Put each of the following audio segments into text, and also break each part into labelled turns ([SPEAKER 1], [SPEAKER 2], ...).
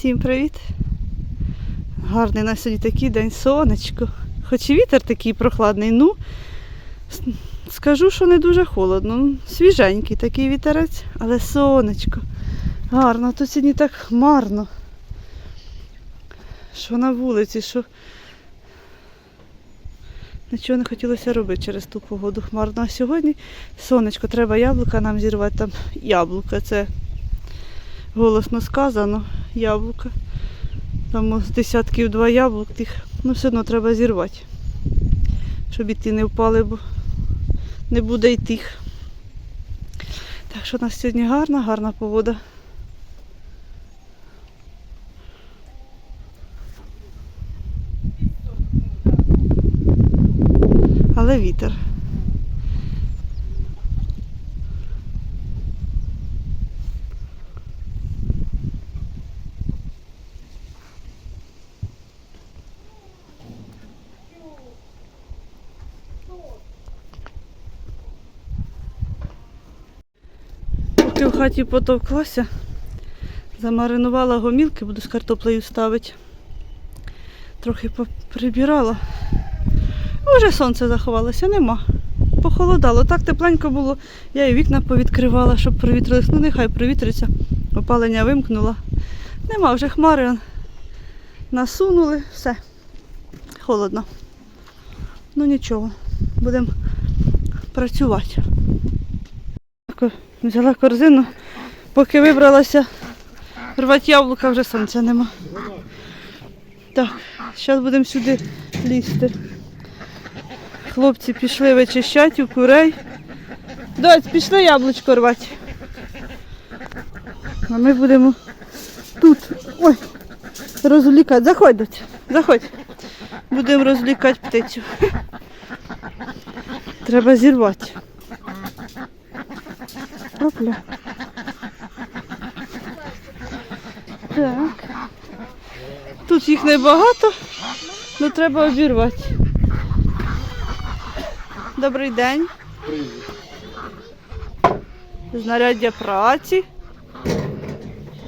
[SPEAKER 1] Всім привіт! Гарний на сьогодні такий день, сонечко. Хоч і вітер такий прохладний, ну скажу, що не дуже холодно. Свіженький такий вітерець, але сонечко. Гарно, тут сьогодні так хмарно. Що на вулиці, що нічого не хотілося робити через ту погоду хмарно. А сьогодні сонечко, треба яблука нам зірвати. Там яблука, це голосно сказано, яблука. Там десятків два яблук тих, ну все одно треба зірвати. Щоб іти не впали, бо не буде й тих. Так що у нас сьогодні гарна, гарна погода. Але вітер. Хаті потовклася, замаринувала гомілки, буду з картоплею ставити. Трохи прибирала. Уже сонце заховалося, нема. Похолодало. Так тепленько було. Я і вікна повідкривала, щоб провітрились. Ну нехай провітриться. Опалення вимкнула. Нема вже хмари. Насунули, все. Холодно. Ну нічого, будемо працювати. Взяла корзину, поки вибралася рвати яблука, вже сонця нема. Так, зараз будемо сюди лізти. Хлопці пішли вичищати у курей. Доць, пішли яблучко рвати. А ми будемо тут. Ой, розлікати. Заходь, доць, заходь. Будемо розлікати птицю. Треба зірвати. Опля. Так. Тут їх небагато, але треба обірвати. Добрий день. Знаряддя праці.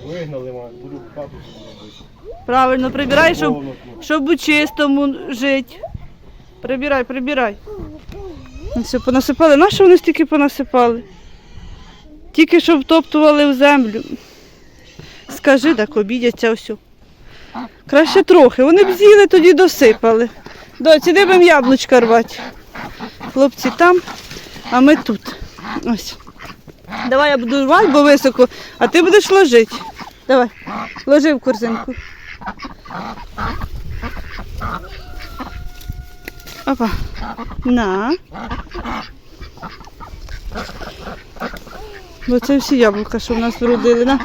[SPEAKER 2] Вигнали, мать, буду хату робити.
[SPEAKER 1] Правильно, прибирай, щоб, щоб у чистому жити. Прибирай, прибирай. Ну, Все, понасипали. На що вони стільки понасипали? Тільки щоб втоптували в землю. Скажи, так обідяться все. Краще трохи. Вони б з'їли, тоді досипали. Доці, де будемо яблучка рвати. Хлопці там, а ми тут. Ось. Давай я буду рвати, бо високо, а ти будеш ложити. Давай, ложи в корзинку. Опа. На. Бо це всі яблука, що в нас вродили.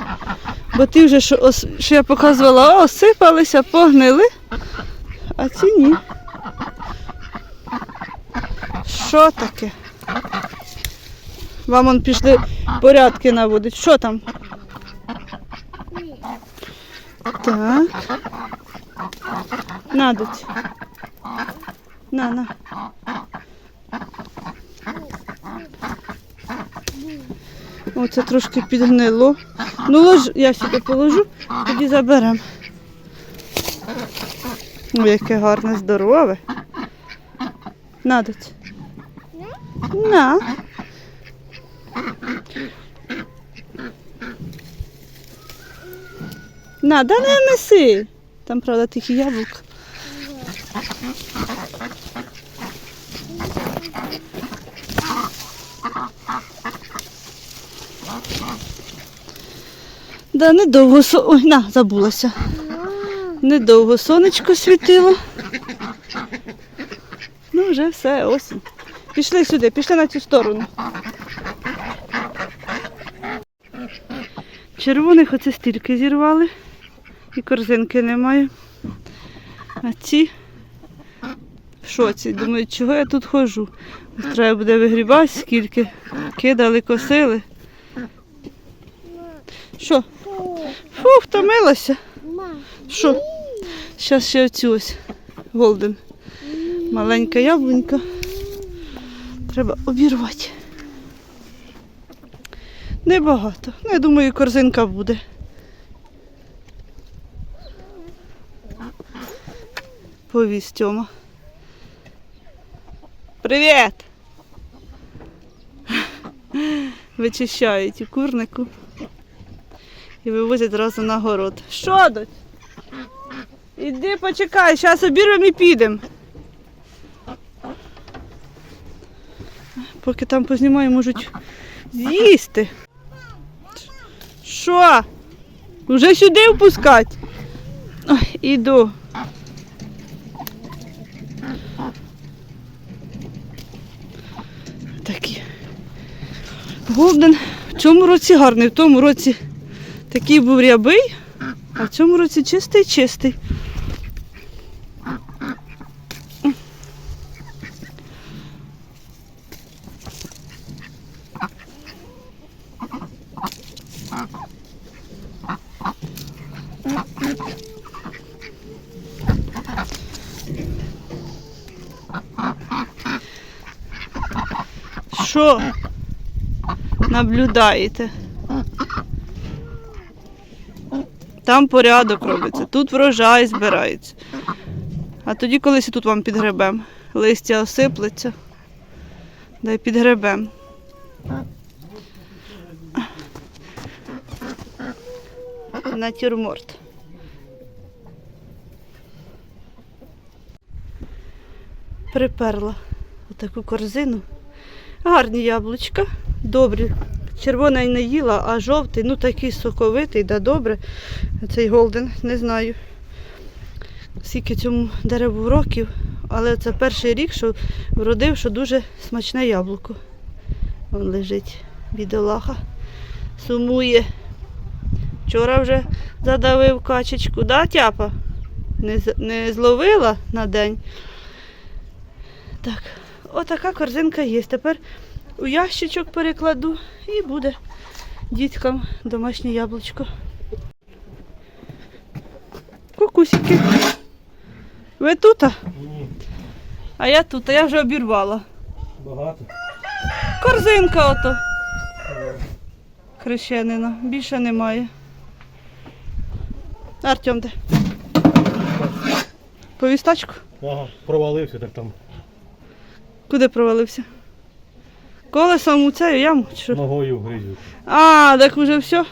[SPEAKER 1] Бо ті вже, що, ос- що я показувала, осипалися, погнили, а ці ні. Що таке? Вам он пішли порядки наводить. Що там? Так. Надуть. На, на. Оце трошки підгнило. Ну, лож, я сюди положу, тоді заберемо. Ой, яке гарне, здорове. Надуть. На. На, да не неси. Там, правда, тихі яблук. Да, недовго со... Ой, на, забулася. Недовго сонечко світило. Ну, вже все, осінь. Пішли сюди, пішли на цю сторону. Червоних оце стільки зірвали. І корзинки немає. А ці в шоці. Думають, чого я тут ходжу. Треба буде вигрібати, скільки кидали, косили. Що? О, втомилася. Що? Зараз ще оцю ось голден. Маленька яблунька. Треба обірвати. Небагато. Ну, я думаю, корзинка буде. Повіз Тьома. Привіт! Вичищають у курнику і вивозять одразу на город. Що дочь? Іди почекай, зараз обірвемо і підемо. Поки там познімаю, можуть з'їсти. Що? Уже сюди впускать? Ой, іду. Такі. Голден в цьому році гарний, в тому році такий був рябий, а в цьому році чистий чистий. Що наблюдаєте? Там порядок робиться, тут врожай збирається. А тоді колись і тут вам підгребем. Листя осиплеться. Да й підгребем. Натюрморт. Приперла отаку корзину. Гарні яблучка, добрі. Червоний не їла, а жовтий, ну такий соковитий, да добре. Цей голден, не знаю. Скільки цьому дереву років, але це перший рік, що вродив, що дуже смачне яблуко. Вон лежить бідолаха. Сумує. Вчора вже задавив качечку, да, тяпа? Не, не зловила на день. Так, отака корзинка є. Тепер у ящичок перекладу і буде діткам домашнє яблучко. Кукусики. Ви тут?
[SPEAKER 2] Ні,
[SPEAKER 1] А я тут, а я вже обірвала.
[SPEAKER 2] багато.
[SPEAKER 1] Корзинка ото. Хрещенина. Більше немає. Артем де? Повістачку?
[SPEAKER 2] Ага, провалився так там
[SPEAKER 1] Куди провалився? Колесом у цю яму? чи Що?
[SPEAKER 2] ногою гризю.
[SPEAKER 1] А, так уже все.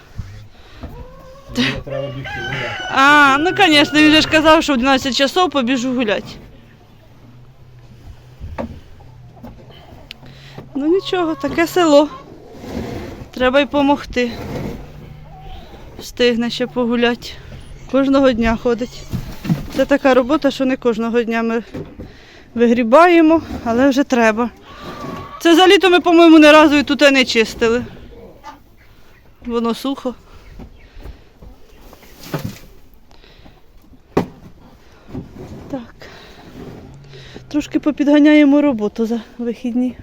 [SPEAKER 2] Треба бігти гуляти.
[SPEAKER 1] А, ну звісно, він же ж казав, що в 12 часов побіжу гуляти. Ну нічого, таке село. Треба й помогти. Встигне ще погуляти. Кожного дня ходить. Це така робота, що не кожного дня ми вигрібаємо, але вже треба. Це за літо ми, по-моєму, не разу і тут не чистили. Воно сухо. Так. Трошки попідганяємо роботу за вихідні.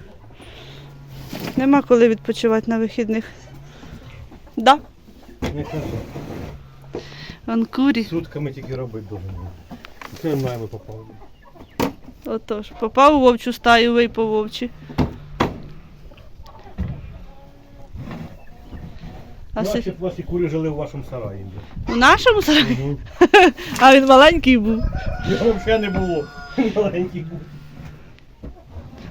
[SPEAKER 1] Нема коли відпочивати на вихідних. Да, Анкурі.
[SPEAKER 2] Сутками тільки робити дуже. Це нами попав.
[SPEAKER 1] Отож, попав у вовчу стаю, вий по вовчі. А си...
[SPEAKER 2] ваші курі жили в вашому сараї.
[SPEAKER 1] У нашому сараї?
[SPEAKER 2] Угу.
[SPEAKER 1] А він маленький був.
[SPEAKER 2] Його взагалі не було. Маленький був.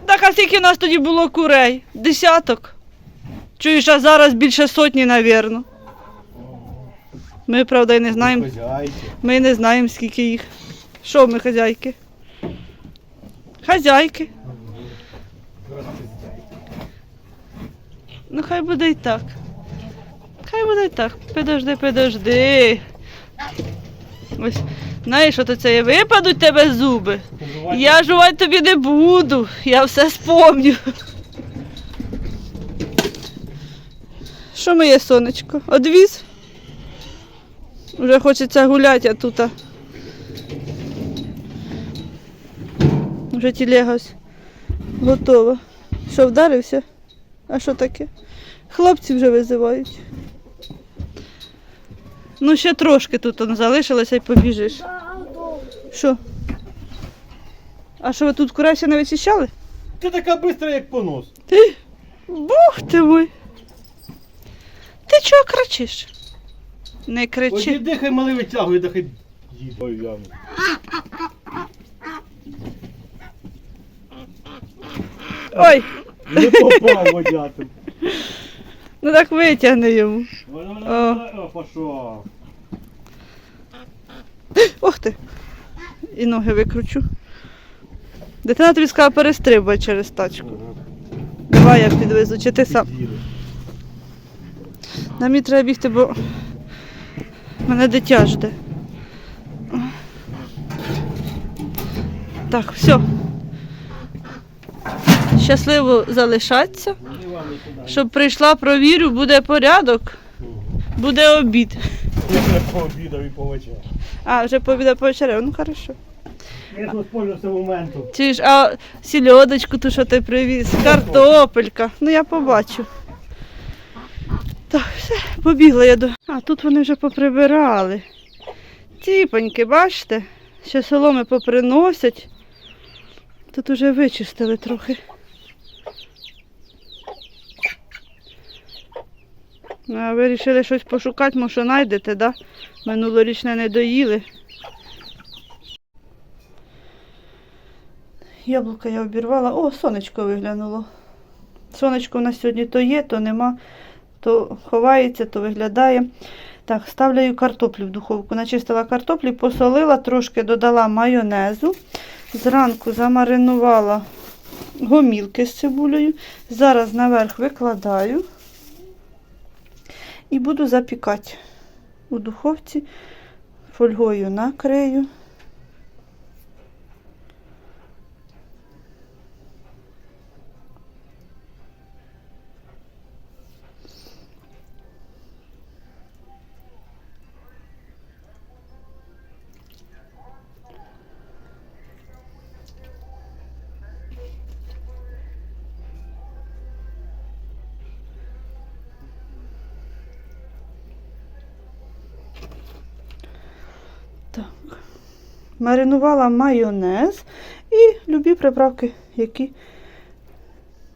[SPEAKER 1] Так, а скільки в нас тоді було курей? Десяток. Чуєш, а зараз більше сотні, навірно. Ми, правда, і не знаємо.
[SPEAKER 2] Хазяйки.
[SPEAKER 1] Ми не знаємо, скільки їх. Що ми, хазяйки? Хазяйки.
[SPEAKER 2] Зараз хазяйки.
[SPEAKER 1] Ну, хай буде і так. Хай буде і так. Підожди, підожди. Ось, знаєш, що то це є? Випадуть тебе зуби. Я жувати тобі не буду. Я все спомню. Що моє сонечко? Одвіз? Вже хочеться гуляти, а тут. Вже тілега готова. Що, вдарився? А що таке? Хлопці вже визивають. Ну, ще трошки тут он залишилося і побіжиш. Що? А що ви тут курася не вичищали?
[SPEAKER 2] Ти така швидка, як понос. Ти?
[SPEAKER 1] Бог ти мой. Ти чого кричиш? Не кричи.
[SPEAKER 2] іди, дихай, малий витягуй, дихай. Ой, яму.
[SPEAKER 1] Ой,
[SPEAKER 2] Не попав водятим.
[SPEAKER 1] ну так витягни йому.
[SPEAKER 2] О, пішов.
[SPEAKER 1] Ох ти. І ноги викручу. Дитина тобі сказала перестрибуй через тачку. Давай я підвезу, чи ти сам. Нам і треба бігти, бо мене дитя жде. Так, все. Щасливо залишатися. Щоб прийшла, провірю, буде порядок, буде обід.
[SPEAKER 2] Вже пообідав і повечеряв.
[SPEAKER 1] А, вже пообіда повечеряв, ну хорошо.
[SPEAKER 2] Я ж воспользувався моментом.
[SPEAKER 1] Чи ж, а сільодочку ту, що ти привіз, картопелька. Ну я побачу. Так, все, побігла я до. А, тут вони вже поприбирали. Тіпоньки, бачите? Ще соломи поприносять. Тут уже вичистили трохи. Ну, А ви вирішили щось пошукати, може знайдете, да? Минулорічне не доїли. Яблука я обірвала. О, сонечко виглянуло. Сонечко у нас сьогодні то є, то нема, то ховається, то виглядає. Так, ставлю картоплю в духовку. Начистила картоплі, посолила, трошки додала майонезу. Зранку замаринувала гомілки з цибулею. Зараз наверх викладаю і буду запікати у духовці. Фольгою накрию. Маринувала майонез і любі приправки, які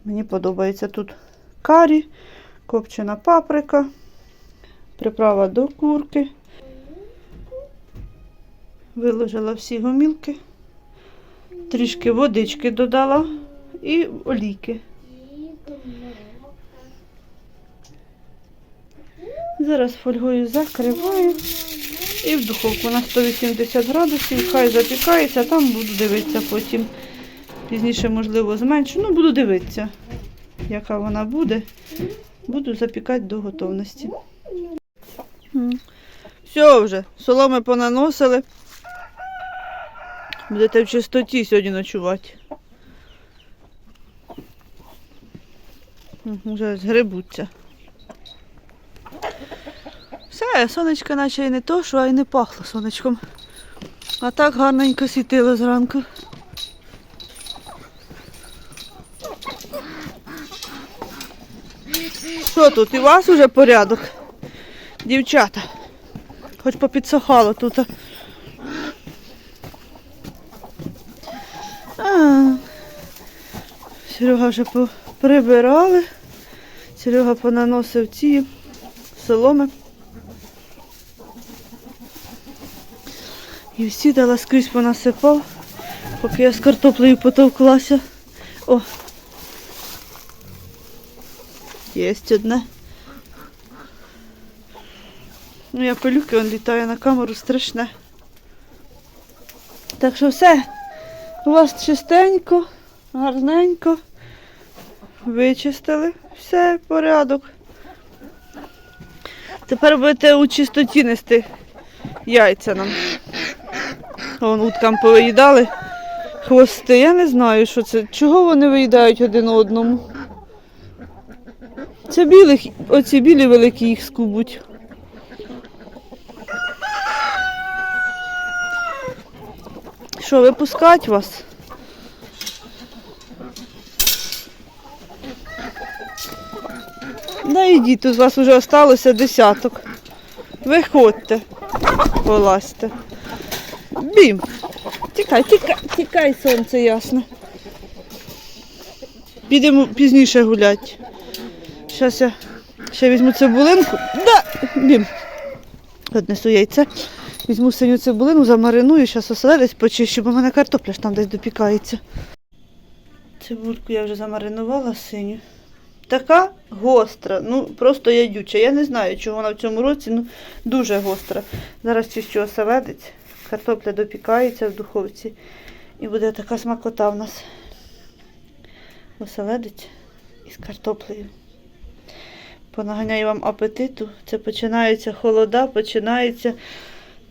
[SPEAKER 1] мені подобаються. Тут карі, копчена паприка, приправа до курки. Виложила всі гомілки, трішки водички додала і олійки. Зараз фольгою закриваю. І в духовку на 180 градусів, хай запікається, там буду дивитися потім. Пізніше, можливо, зменшу. Ну, буду дивитися, яка вона буде. Буду запікати до готовності. Все вже, соломи понаносили. Будете в чистоті сьогодні ночувати. Вже згребуться. Все, сонечко наче і не то, що а й не пахло сонечком. А так гарненько світило зранку. Що тут? І у вас уже порядок? Дівчата. Хоч попідсохало тут. А, Серега вже прибирали. Серега понаносив ці соломи. І всі дала скрізь понасипав, поки я з картоплею потовклася. О! Єсть одне. Ну, я пилюки, він літає на камеру страшне. Так що все. У вас чистенько, гарненько. Вичистили. Все, порядок. Тепер будете у чистоті нести яйця нам. Вон уткам повиїдали хвости. Я не знаю, що це. Чого вони виїдають один одному? Це білих, оці білі великі їх скубуть. Що, випускать вас? Да йдіть, тут з вас вже осталося десяток. Виходьте, полазьте. Бім. Тікай, тікай, тікай, сонце ясне. Підемо пізніше гуляти. Зараз я ще візьму цибулинку. Да, бім. Однесу яйце. Візьму синю цибулину, замариную, зараз оселедець почищу, бо в мене картопля ж там десь допікається. Цибульку я вже замаринувала синю. Така гостра, ну просто ядюча. Я не знаю, чого вона в цьому році, ну дуже гостра. Зараз чищу оселедець, картопля допікається в духовці. І буде така смакота в нас. Оселедець із картоплею. Понаганяю вам апетиту. Це починається холода, починається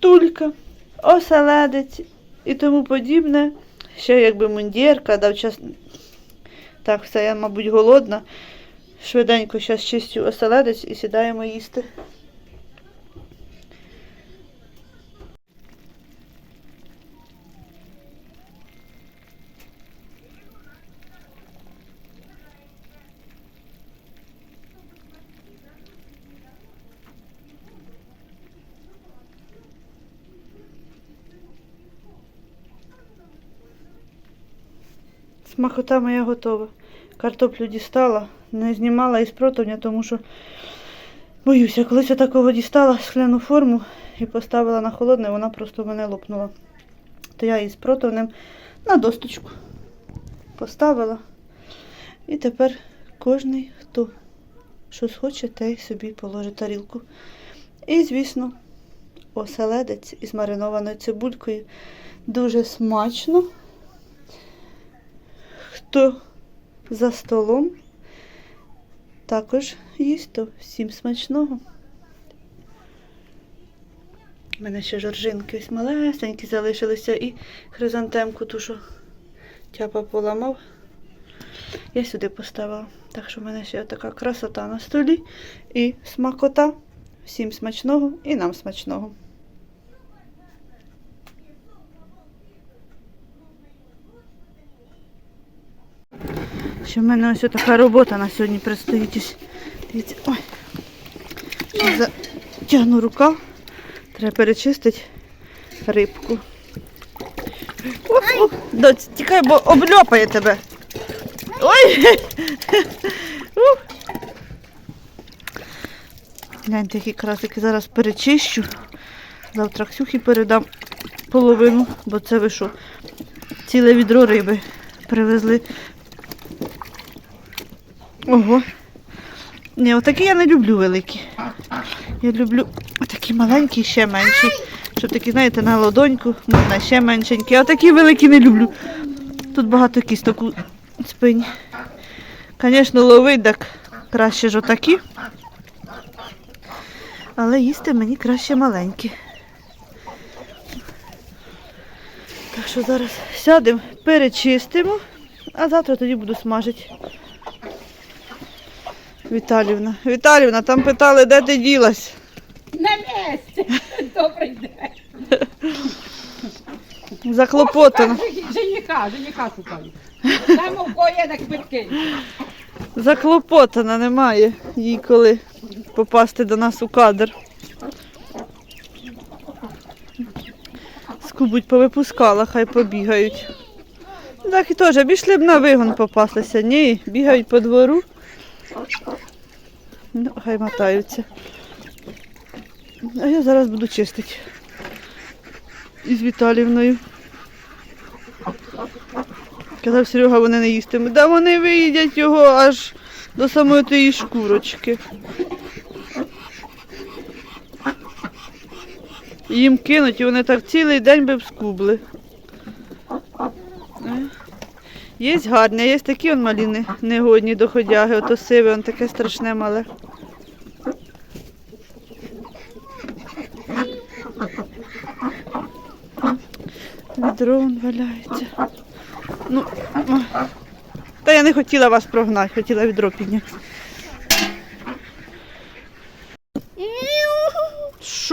[SPEAKER 1] тулька, оселедець і тому подібне. Ще якби мундірка, дав час. Так, все, я, мабуть, голодна. Швиденько зараз чистю оселедець і сідаємо їсти. Смакота моя готова. Картоплю дістала, не знімала із противня, тому що боюся, колись я такого дістала скляну форму і поставила на холодне, вона просто мене лопнула. То я її з противнем на досточку поставила. І тепер кожний, хто щось хоче, той собі положить тарілку. І, звісно, оселедець із маринованою цибулькою. Дуже смачно. Хто за столом також їсть, то всім смачного. У мене ще жоржинки ось малесенькі залишилися і хризантемку ту, що тяпа поламав. Я сюди поставила. Так що в мене ще така красота на столі і смакота. Всім смачного і нам смачного. Ще в мене ось така робота на сьогодні предстоїть. Дивіться, ой. Затягну рукав. Треба перечистити рибку. Доць, тікай, бо обльопає тебе. Ой! Гляньте, які красики зараз перечищу. Завтра Ксюхі передам половину, бо це ви що? Ціле відро риби привезли. Ого. Ні, отакі я не люблю великі. Я люблю отакі маленькі, ще менші. Щоб такі, знаєте, на ладоньку, можна ще меншенькі. А такі великі не люблю. Тут багато кісток у спині. Звісно, ловить так краще ж отакі. Але їсти мені краще маленькі. Так що зараз сядемо, перечистимо, а завтра тоді буду смажити. Віталівна. Віталівна, там питали, де ти ділась.
[SPEAKER 3] На місці. Добрий день.
[SPEAKER 1] Заклопотана.
[SPEAKER 3] Жениха, жениха шукаю. Там у є квитки.
[SPEAKER 1] Заклопотана немає їй коли попасти до нас у кадр. Скубуть повипускала, хай побігають. Так і теж, бішли б на вигон попастися. Ні, бігають по двору. Ну, хай мотаються. А я зараз буду чистити. Із Віталівною. Казав Серега, вони не їстимуть. Да вони виїдять його аж до самої тієї шкурочки. Їм кинуть і вони так цілий день би б Є гарні, є такі он малі негодні доходяги, ото сиве, он таке страшне мале. Відро он валяється. Ну, та я не хотіла вас прогнати, хотіла відро підняти.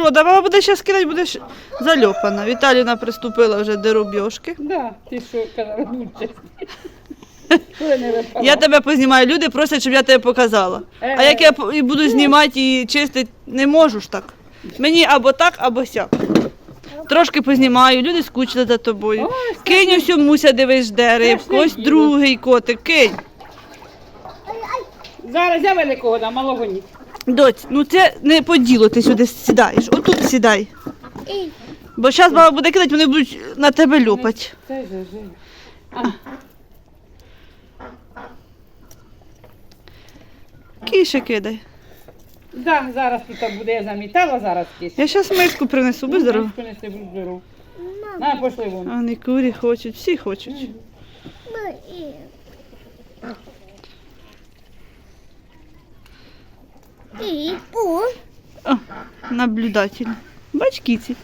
[SPEAKER 1] Що, да буде зараз кидати, будеш зальопана. Віталіна приступила вже до рубьошки.
[SPEAKER 3] Да, ти що казав, лучше. Я
[SPEAKER 1] тебе познімаю, люди просять, щоб я тебе показала. А як я і буду знімати і чистити, не можу ж так. Мені або так, або сяк. Трошки познімаю, люди скучили за тобою. Кинь усю муся, дивись, де рибку, ось другий котик, кинь.
[SPEAKER 3] Зараз я великого дам, малого ні.
[SPEAKER 1] Доць, ну це не по ділу ти сюди сідаєш. Отут сідай. Бо зараз баба буде кидати, вони будуть на тебе льопати.
[SPEAKER 3] Це же
[SPEAKER 1] Кіше кидай.
[SPEAKER 3] Да, зараз тут буде, я замітала, зараз кись.
[SPEAKER 1] Я зараз миску принесу, будь здоров.
[SPEAKER 3] Принеси, будь здоров. На, пошли вон.
[SPEAKER 1] А не курі хочуть, всі хочуть. О, наблюдатель. Бач кіці.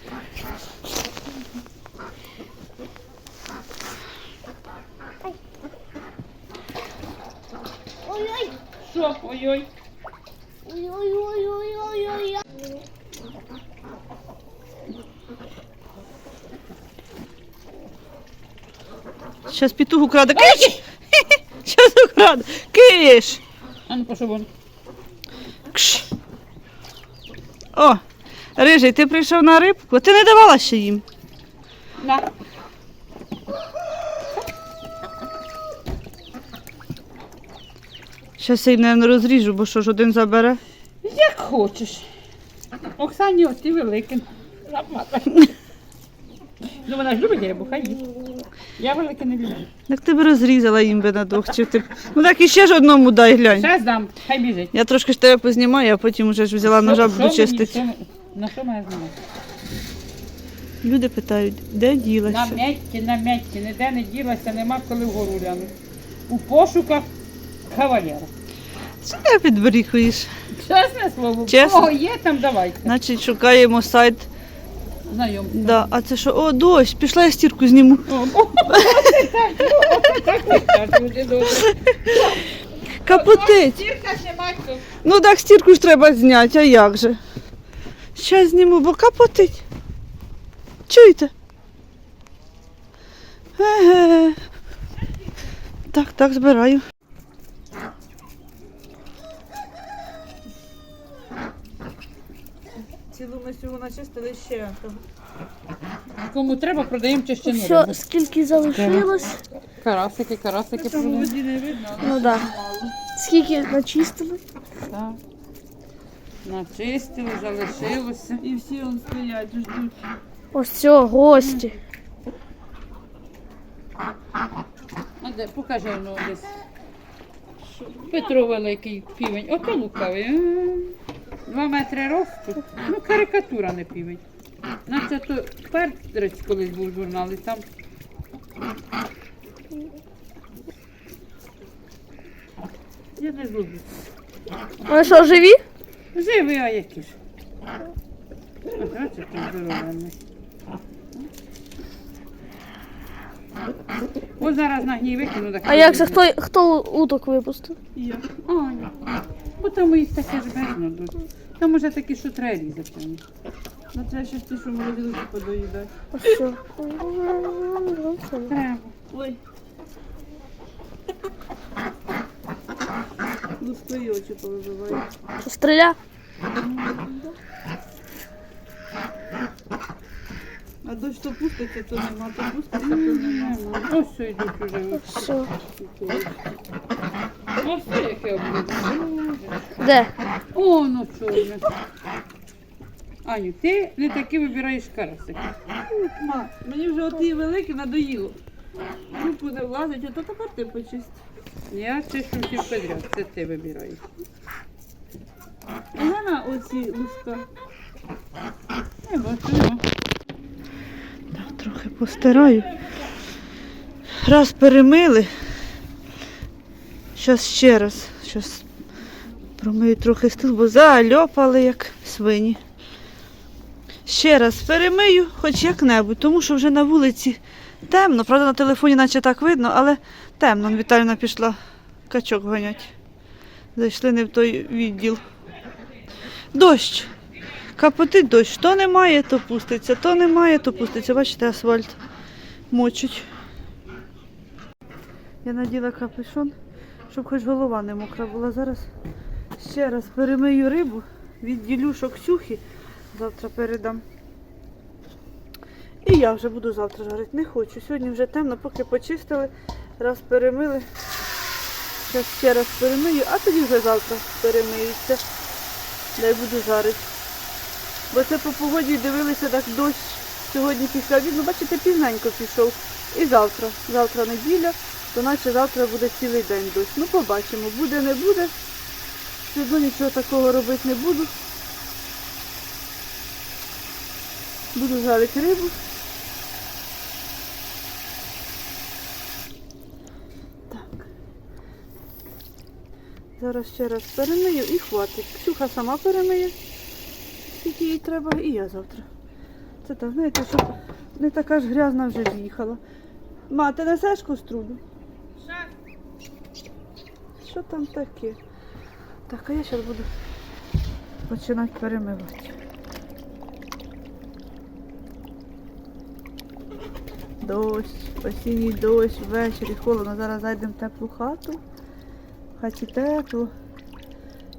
[SPEAKER 4] ой-ой,
[SPEAKER 3] Що? Ой-ой.
[SPEAKER 4] ой-ой-ой-ой-ой-ой.
[SPEAKER 1] Зараз петух украде. Киш! Зараз украде. Киш!
[SPEAKER 3] А ну пошли вон.
[SPEAKER 1] О, рижий, ти прийшов на рибку, ти не давала ще їм.
[SPEAKER 3] На.
[SPEAKER 1] Щас я їм, мабуть, розріжу, бо що ж один забере.
[SPEAKER 3] Як хочеш. Оксані, ось ти великий. Ну вона ж любить рибу, хай їсть. Я велике не люблю.
[SPEAKER 1] Так ти б розрізала їм би на двох. Чи ти... Ну так і ще ж одному дай глянь.
[SPEAKER 3] Зараз дам, хай біжить.
[SPEAKER 1] Я трошки ж тебе познімаю, а потім вже ж взяла ножа,
[SPEAKER 3] Що-
[SPEAKER 1] буду
[SPEAKER 3] що мені-
[SPEAKER 1] чистити.
[SPEAKER 3] що На що має знати?
[SPEAKER 1] Люди питають, де
[SPEAKER 3] На
[SPEAKER 1] ділася?
[SPEAKER 3] м'ятті, на м'ятті, ніде не ділася, нема коли вгору глянути. У пошуках кавалера.
[SPEAKER 1] Що ти підбріхуєш?
[SPEAKER 3] Чесне слово,
[SPEAKER 1] Чесно?
[SPEAKER 3] кого є там давайте.
[SPEAKER 1] Значить, шукаємо сайт.
[SPEAKER 3] Знайом.
[SPEAKER 1] Да. А це що? О, дощ, пішла я стірку зніму.
[SPEAKER 3] Ну.
[SPEAKER 1] Капотить.
[SPEAKER 3] Тірка знімати,
[SPEAKER 1] Ну так стірку ж треба зняти, а як же? Щас зніму, бо капотить. Чуєте? Еге. Так, так, збираю. Цілу ми всього начистили ще.
[SPEAKER 3] Кому треба, продаємо частину
[SPEAKER 4] Що,
[SPEAKER 3] риби.
[SPEAKER 4] скільки залишилось?
[SPEAKER 3] Карасики, карасики продаємо.
[SPEAKER 1] не видно.
[SPEAKER 4] Ну да. Скільки начистили?
[SPEAKER 3] Так. Начистили, залишилося.
[SPEAKER 1] І всі он стоять, ждуть.
[SPEAKER 4] Ось цього гості.
[SPEAKER 3] А де, покажи ну, десь. Петро великий півень. Ото лукавий. М, Два метри росту. Ну, карикатура не півень. Наче то перець колись був журнал, і там. Я не зроблю.
[SPEAKER 4] Вони що, живі?
[SPEAKER 3] Живий, а які ж. Ось бачите, здоровенний. Ось зараз на гній викину. так
[SPEAKER 4] А як це
[SPEAKER 3] вийде.
[SPEAKER 4] хто, хто уток випустив?
[SPEAKER 1] Я.
[SPEAKER 3] Аня. Бо там їх таке ж безно дуже. Там уже такі, що треба різати.
[SPEAKER 1] Ну це ще ті, що морозилку подоїдати.
[SPEAKER 3] Треба.
[SPEAKER 1] Ой. Лускові очі повибиваю.
[SPEAKER 4] Що, стріля?
[SPEAKER 1] А дощ то пуститься, то нема, то пуститься, то нема.
[SPEAKER 3] Ось що йдуть уже.
[SPEAKER 4] Все.
[SPEAKER 3] Ось яке обличчя.
[SPEAKER 4] Де?
[SPEAKER 3] О, ну чорне. Аню, ти не таки вибираєш карасики.
[SPEAKER 1] Ма, мені вже оті великі надоїло. Руку не влазить, а то тепер ти почисть.
[SPEAKER 3] Я чищу всіх підряд, це ти вибираєш.
[SPEAKER 1] А на оці луска.
[SPEAKER 3] Не бачу.
[SPEAKER 1] Так, трохи постираю. Раз перемили. Зараз ще раз. Зараз промию трохи стіл, бо зальопали, як свині. Ще раз перемию, хоч як-небудь, тому що вже на вулиці темно. Правда, на телефоні наче так видно, але темно. Віталіна пішла качок ганять. Зайшли не в той відділ. Дощ. Капотить дощ. То немає, то пуститься, то немає, то пуститься. Бачите, асфальт мочуть. Я наділа капюшон, щоб хоч голова не мокра була. Зараз ще раз перемию рибу, відділю шоксюхи, завтра передам. І я вже буду завтра жарити. Не хочу. Сьогодні вже темно, поки почистили, раз перемили. Зараз ще раз перемию, а тоді вже завтра перемиються. Дай буду жарити. Бо це по погоді дивилися так дощ сьогодні після обіду. Бачите, пізненько пішов. І завтра. Завтра неділя, то наче завтра буде цілий день дощ. Ну побачимо, буде, не буде. Все одно нічого такого робити не буду. Буду жарити рибу. Так. Зараз ще раз перемию і хватить. Ксюха сама перемиє, скільки їй треба, і я завтра. Це так, знаєте, щоб не така ж грязна вже з'їхала. Ма, ти несеш каструлю? Що там таке? Так, а я зараз буду починати перемивати. Дощ, осінній дощ, ввечері холодно. Зараз зайдемо в теплу хату. В хаті тепло.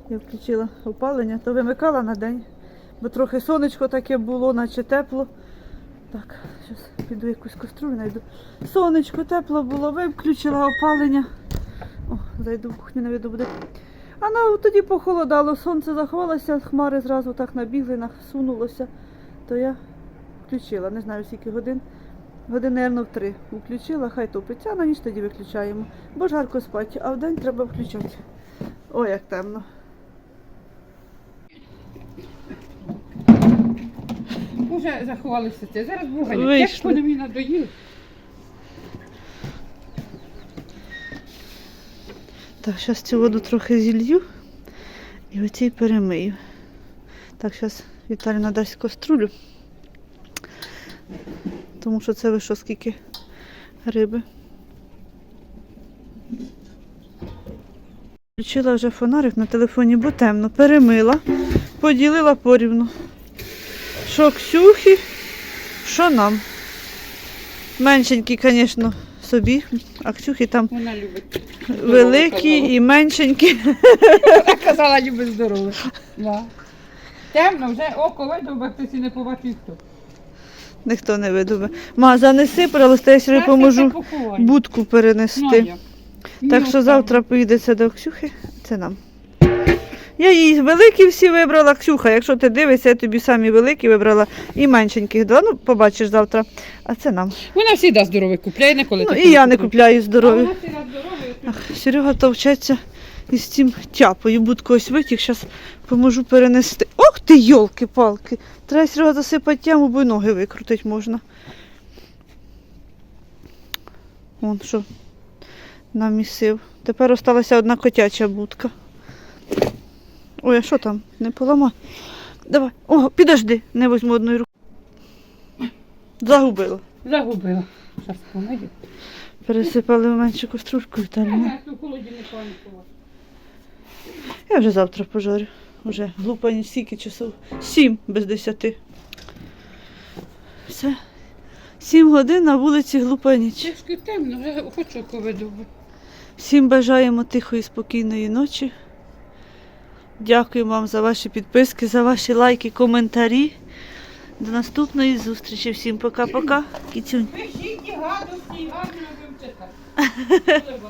[SPEAKER 1] Я включила опалення, то вимикала на день, бо трохи сонечко таке було, наче тепло. Так, зараз піду якусь каструлю знайду. Сонечко, тепло було, виключила опалення. О, зайду в кухню, не виду буде. А ну тоді похолодало, сонце заховалося, хмари зразу так набігли, насунулося. То я включила, не знаю скільки годин. Годин, мабуть, в три. Включила, хай топиться, а на ніч тоді виключаємо. Бо жарко спати, а вдень треба включати. Ой, як темно.
[SPEAKER 3] Уже заховалися це. Зараз бугають. Як вони мені надоїли.
[SPEAKER 1] Так, зараз цю воду трохи зілью і оцій перемию. Так, зараз Віталіна дасть каструлю. Тому що це ви що скільки риби. Включила вже фонарик на телефоні, бо темно. Перемила, поділила порівну. Що Ксюхі, що нам. Меншенький, звісно, собі, а там
[SPEAKER 3] Вона любить.
[SPEAKER 1] великі і меншенькі.
[SPEAKER 3] Вона казала, любить здорове. Да. Темно, вже око видобе, хтось і не побачив хто.
[SPEAKER 1] Ніхто не видобе. Ма, занеси, пожалуйста, я сьогодні поможу будку перенести. Так що завтра поїдеться до Ксюхи, це нам. Я їй великі всі вибрала, Ксюха. Якщо ти дивишся, я тобі самі великі вибрала і меншеньких дала. Ну, побачиш завтра. А це нам.
[SPEAKER 3] Вона завжди здорове купляє, не коли
[SPEAKER 1] Ну, і я не купляю здорові. Ах, Серега товчеться із цим тяпою. Будку ось витяг, зараз поможу перенести. Ох ти, йолки-палки! Треба Серега засипати яму, бо й ноги викрутити можна. Вон що намісив. Тепер осталася одна котяча будка. Ой, а що там? Не поламай. Давай. О, підожди, не візьму одною рукою. Загубила.
[SPEAKER 3] Загубила. Зараз помию.
[SPEAKER 1] Пересипали в меншу каструльку.
[SPEAKER 3] Ага, не.
[SPEAKER 1] Я вже завтра пожарю. Уже глупані стільки часов. Сім без десяти. Все. Сім годин на вулиці глупаніч.
[SPEAKER 3] Трішки темно, вже хочу око.
[SPEAKER 1] Всім бажаємо тихої, спокійної ночі. Дякую вам за ваші підписки, за ваші лайки, коментарі. До наступної зустрічі. Всім пока-пока. Кіцюнь.
[SPEAKER 3] Пишіть і гадості, і гарно будемо читати.